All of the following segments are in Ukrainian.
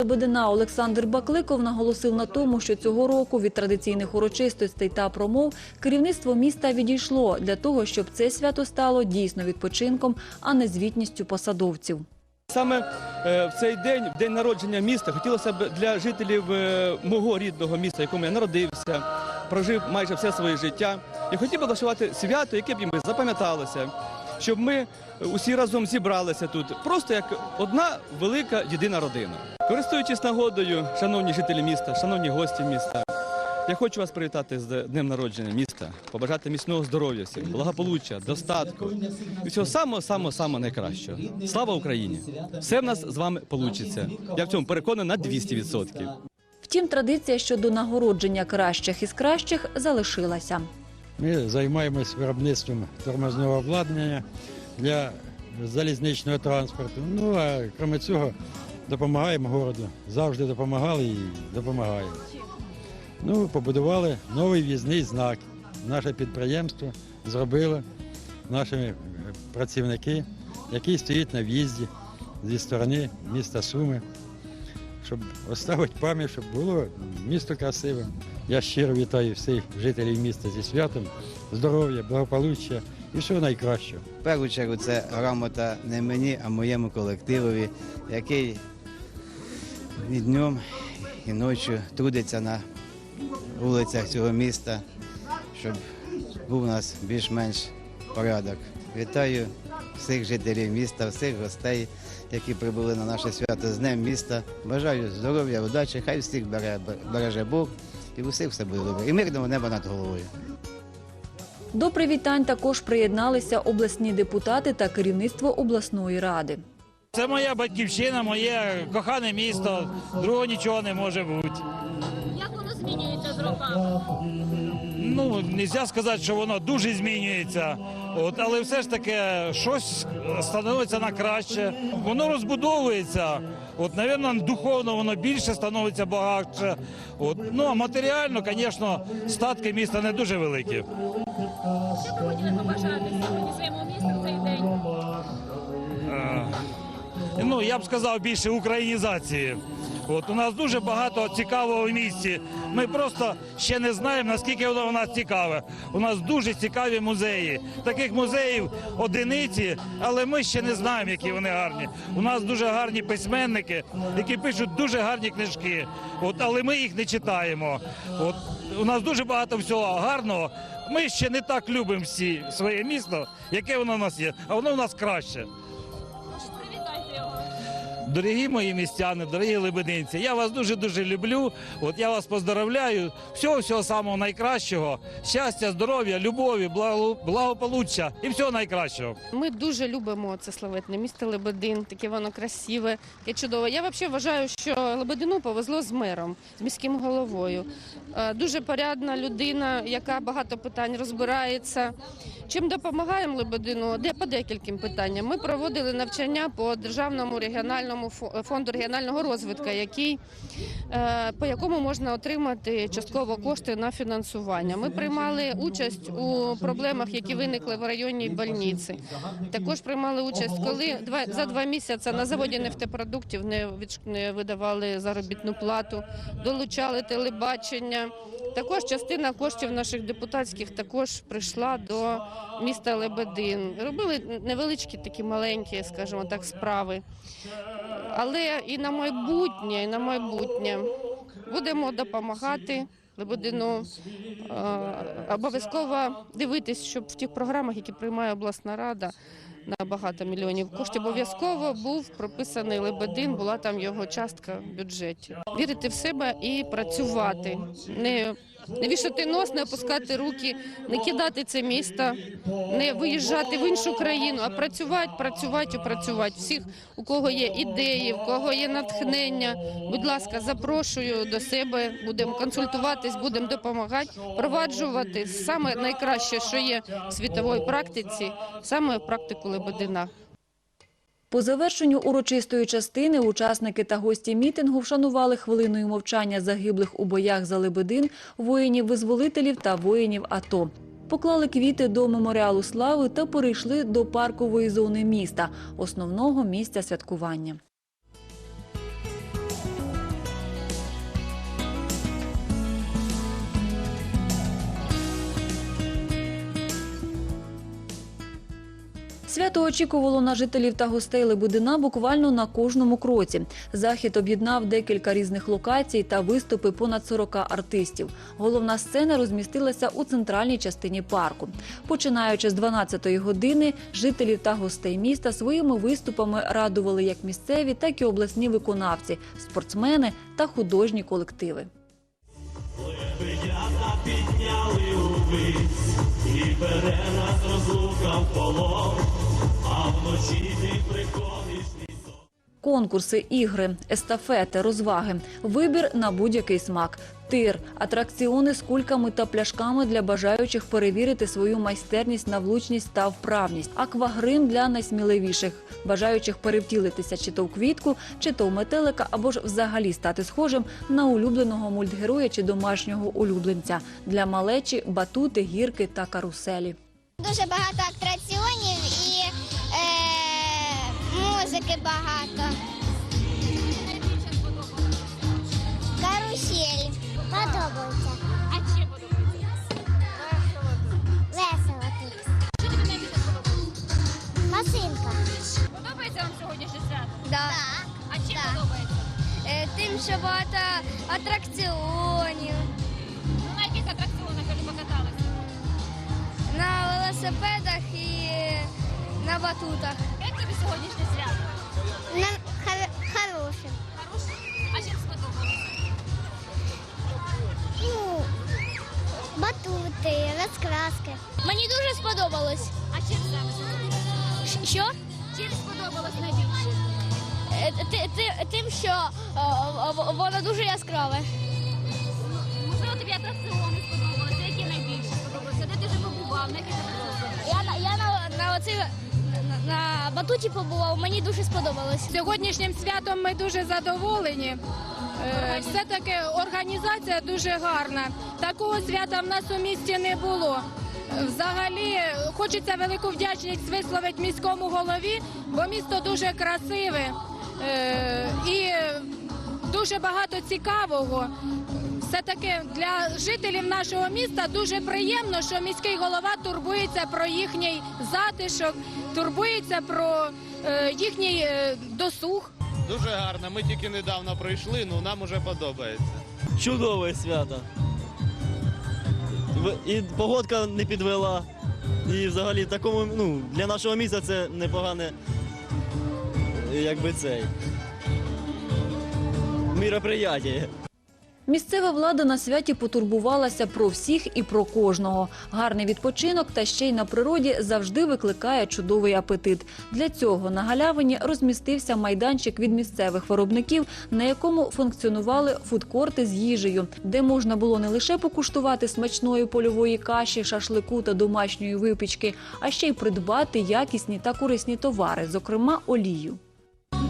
Лебедина Олександр Бакликов наголосив на тому, що цього року від традиційних урочистостей та промов керівництво міста відійшло для того, щоб це свято стало дійсно відпочинком, а не звітністю посадовців. Саме е, в цей день, в день народження міста, хотілося б для жителів е, мого рідного міста, в якому я народився, прожив майже все своє життя. Я хотів би влаштувати свято, яке б їм запам'яталося, щоб ми усі разом зібралися тут, просто як одна велика єдина родина. Користуючись нагодою, шановні жителі міста, шановні гості міста, я хочу вас привітати з днем народження міста, побажати міцного здоров'я всім, благополуччя, достатку і всього самого самого самого найкращого. Слава Україні! Все в нас з вами вийде. Я в цьому переконаний на 200%. Втім, традиція щодо нагородження кращих із кращих залишилася. Ми займаємось виробництвом тормозного обладнання для залізничного транспорту. Ну а крім цього, допомагаємо городу. Завжди допомагали і допомагаємо. Ну, побудували новий в'їзний знак. Наше підприємство зробило наші працівники, який стоїть на в'їзді зі сторони міста Суми, щоб оставити пам'ять, щоб було місто красивим. Я щиро вітаю всіх жителів міста зі святом, здоров'я, благополуччя і всього найкращого. В першу чергу це грамота не мені, а моєму колективові, який і днем, і ночі трудиться на вулицях цього міста, щоб був у нас більш-менш порядок. Вітаю всіх жителів міста, всіх гостей, які прибули на наше свято з Днем міста. Бажаю здоров'я, удачі, хай всіх бере, береже Бог і усе все буде добре. І мирного неба над головою. До привітань також приєдналися обласні депутати та керівництво обласної ради. Це моя батьківщина, моє кохане місто. Другого нічого не може бути. Як воно змінюється з роками? Ну, не можна сказати, що воно дуже змінюється. От, але все ж таки щось становиться на краще. Воно розбудовується. От, навірно, духовно воно більше становиться багатше. От, ну, а матеріально, звісно, статки міста не дуже великі. Що ви хотіли побажати сьогодні своєму місту цей день? ну я б сказав більше українізації. От у нас дуже багато цікавого в місті. Ми просто ще не знаємо наскільки воно у нас цікаве. У нас дуже цікаві музеї. Таких музеїв одиниці, але ми ще не знаємо, які вони гарні. У нас дуже гарні письменники, які пишуть дуже гарні книжки. От, але ми їх не читаємо. От у нас дуже багато всього гарного. Ми ще не так любимо всі своє місто, яке воно у нас є, а воно у нас краще. Дорогі мої містяни, дорогі лебединці, я вас дуже дуже люблю. От я вас поздравляю. Всього всього самого найкращого. Щастя, здоров'я, любові, благополуччя і всього найкращого. Ми дуже любимо це славетне місто Лебедин, таке воно красиве, таке чудове. Я взагалі вважаю, що Лебедину повезло з мером, з міським головою. Е, Дуже порядна людина, яка багато питань розбирається. Чим допомагаємо Лебедину? Де по декільким питанням. Ми проводили навчання по державному регіональному фо- фонду регіонального розвитку, який е, по якому можна отримати частково кошти на фінансування. Ми приймали участь у проблемах, які виникли в районній больниці. Також приймали участь, коли за два місяці на заводі нефтепродуктів не видавали заробітну плату, долучали телебачення. Також частина коштів наших депутатських також прийшла до міста Лебедин. Робили невеличкі такі маленькі, скажімо так, справи. Але і на майбутнє, і на майбутнє будемо допомагати Лебедину. Е, Обов'язково дивитись, щоб в тих програмах, які приймає обласна рада на багато мільйонів коштів, обов'язково був прописаний Лебедин, була там його частка в бюджеті. Вірити в себе і працювати. Не не вішати нос, не опускати руки, не кидати це місто, не виїжджати в іншу країну, а працювати, працювати працювати. Всіх, у кого є ідеї, у кого є натхнення, будь ласка, запрошую до себе, будемо консультуватись, будемо допомагати, впроваджувати саме найкраще, що є в світовій практиці, саме практику Лебедина. По завершенню урочистої частини учасники та гості мітингу вшанували хвилиною мовчання загиблих у боях за Лебедин, воїнів-визволителів та воїнів АТО. Поклали квіти до меморіалу слави та перейшли до паркової зони міста, основного місця святкування. Свято очікувало на жителів та гостей Лебедина буквально на кожному кроці. Захід об'єднав декілька різних локацій та виступи понад 40 артистів. Головна сцена розмістилася у центральній частині парку. Починаючи з 12-ї години, жителів та гостей міста своїми виступами радували як місцеві, так і обласні виконавці, спортсмени та художні колективи. Підбере нас розлука в полон, а вночі ти прикол. Конкурси, ігри, естафети, розваги, вибір на будь-який смак, тир, атракціони з кульками та пляшками для бажаючих перевірити свою майстерність на влучність та вправність, аквагрим для найсміливіших, бажаючих перевтілитися чи то в квітку, чи то в метелика, або ж взагалі стати схожим на улюбленого мультгероя чи домашнього улюбленця. Для малечі батути, гірки та каруселі. Дуже багато атракціонів музики багато. Карусель. Подобається. А чим подобається? Весело тут. Що тобі найбільше сподобалось? Машинка. Подобається вам сьогоднішнє свято? Да. А чим Так. подобається? Е, тим, що багато атракціонів. Ну, на яких атракціонах ви покаталися? На велосипедах і на батутах. Тобі сьогоднішнє свято? На хороше. Хороше? А чим сподобалося? Ну, батути, розкраски. Мені дуже сподобалось. А чим саме сподобалося? Що? Чим сподобалось найбільше? Е, Тим, що воно дуже яскраве. Можливо, тобі атракціони сподобалися? Які найбільше сподобалися? Де ти вже побував? На яких атракціонах? Я, я на, на, оці, на, батуті побував, мені дуже сподобалось. Сьогоднішнім святом ми дуже задоволені. Е, Все-таки організація дуже гарна. Такого свята в нас у місті не було. Взагалі хочеться велику вдячність висловити міському голові, бо місто дуже красиве е, і дуже багато цікавого. Все-таки для жителів нашого міста дуже приємно, що міський голова турбується про їхній затишок, турбується про е, їхній е, досуг. Дуже гарно. Ми тільки недавно прийшли, ну нам уже подобається. Чудове свято. І погодка не підвела. І взагалі такому, ну, для нашого міста це непогане, якби цей. Міроприяття. Місцева влада на святі потурбувалася про всіх і про кожного. Гарний відпочинок та ще й на природі завжди викликає чудовий апетит. Для цього на галявині розмістився майданчик від місцевих виробників, на якому функціонували фудкорти з їжею, де можна було не лише покуштувати смачної польової каші, шашлику та домашньої випічки, а ще й придбати якісні та корисні товари, зокрема олію.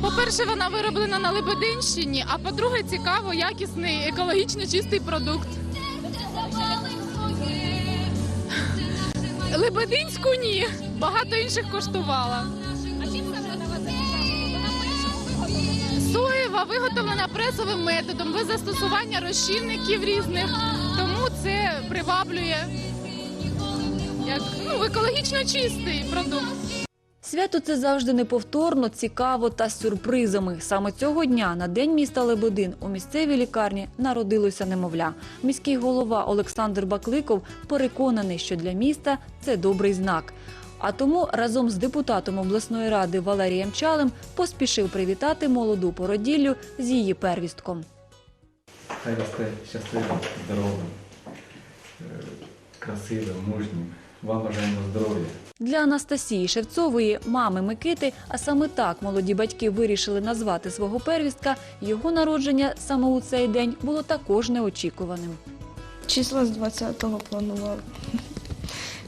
По-перше, вона вироблена на Лебединщині, а по-друге, цікаво, якісний, екологічно чистий продукт. Лебединську ні, багато інших коштувала. Соєва виготовлена пресовим методом без застосування розчинників різних, тому це приваблює як ну, екологічно чистий продукт. Свято це завжди неповторно, цікаво та з сюрпризами. Саме цього дня на день міста Лебедин у місцевій лікарні народилося немовля. Міський голова Олександр Бакликов переконаний, що для міста це добрий знак. А тому разом з депутатом обласної ради Валерієм Чалем поспішив привітати молоду породіллю з її первістком. Хай росте щасливим, здоровим, е, красивим, мужнім. Вам бажаємо здоров'я. Для Анастасії Шевцової, мами Микити, а саме так молоді батьки вирішили назвати свого первістка, його народження саме у цей день було також неочікуваним. Числа з 20-го планував.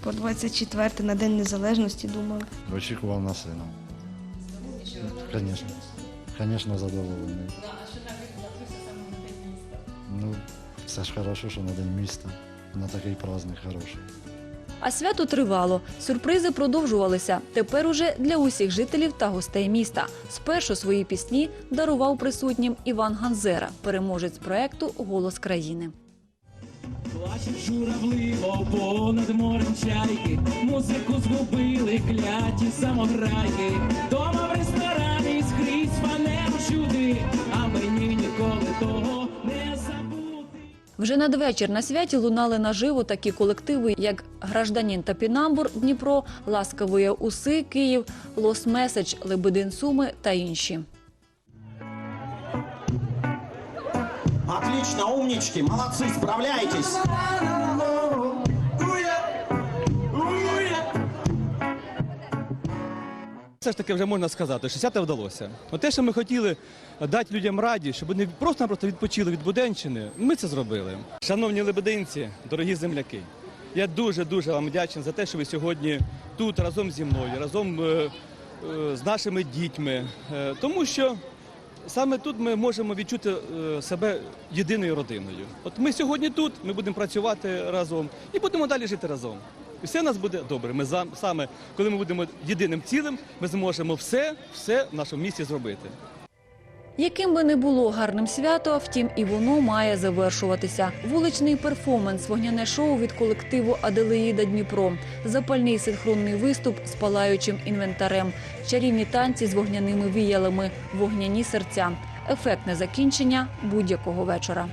По 24 на День Незалежності думав. Очікував на сина. Звісно. Звісно, задоволений. Ну, це ж хорошо, що на День міста. На такий праздник хороший. А свято тривало. Сюрпризи продовжувалися. Тепер уже для усіх жителів та гостей міста. Спершу свої пісні дарував присутнім Іван Ганзера, переможець проекту Голос країни. Плачуть журавливо понад морем чайки, музику згубили кляті самограйки. Дома в ресторані скрізь фанеру чути, а мені ніколи того. Вже надвечір на святі лунали наживо такі колективи, як Гражданін Тапінамбур Дніпро, Ласкової Уси Київ, Лос Меседж Лебедин Суми та інші. Отлично, умнички, молодцы, справляетесь. Все ж таки вже можна сказати, що свято вдалося. От те, що ми хотіли дати людям раді, щоб вони просто-напросто відпочили від Буденщини, ми це зробили. Шановні лебединці, дорогі земляки, я дуже-дуже вам вдячний за те, що ви сьогодні тут разом зі мною, разом е, е, з нашими дітьми. Е, тому що саме тут ми можемо відчути е, себе єдиною родиною. От ми сьогодні тут, ми будемо працювати разом і будемо далі жити разом. І все у нас буде добре. Ми саме, коли ми будемо єдиним цілим, ми зможемо все, все в нашому місті зробити. Яким би не було гарним свято, втім і воно має завершуватися. Вуличний перформанс, вогняне шоу від колективу Аделеїда Дніпро, запальний синхронний виступ з палаючим інвентарем, чарівні танці з вогняними віялами, вогняні серця, ефектне закінчення будь-якого вечора.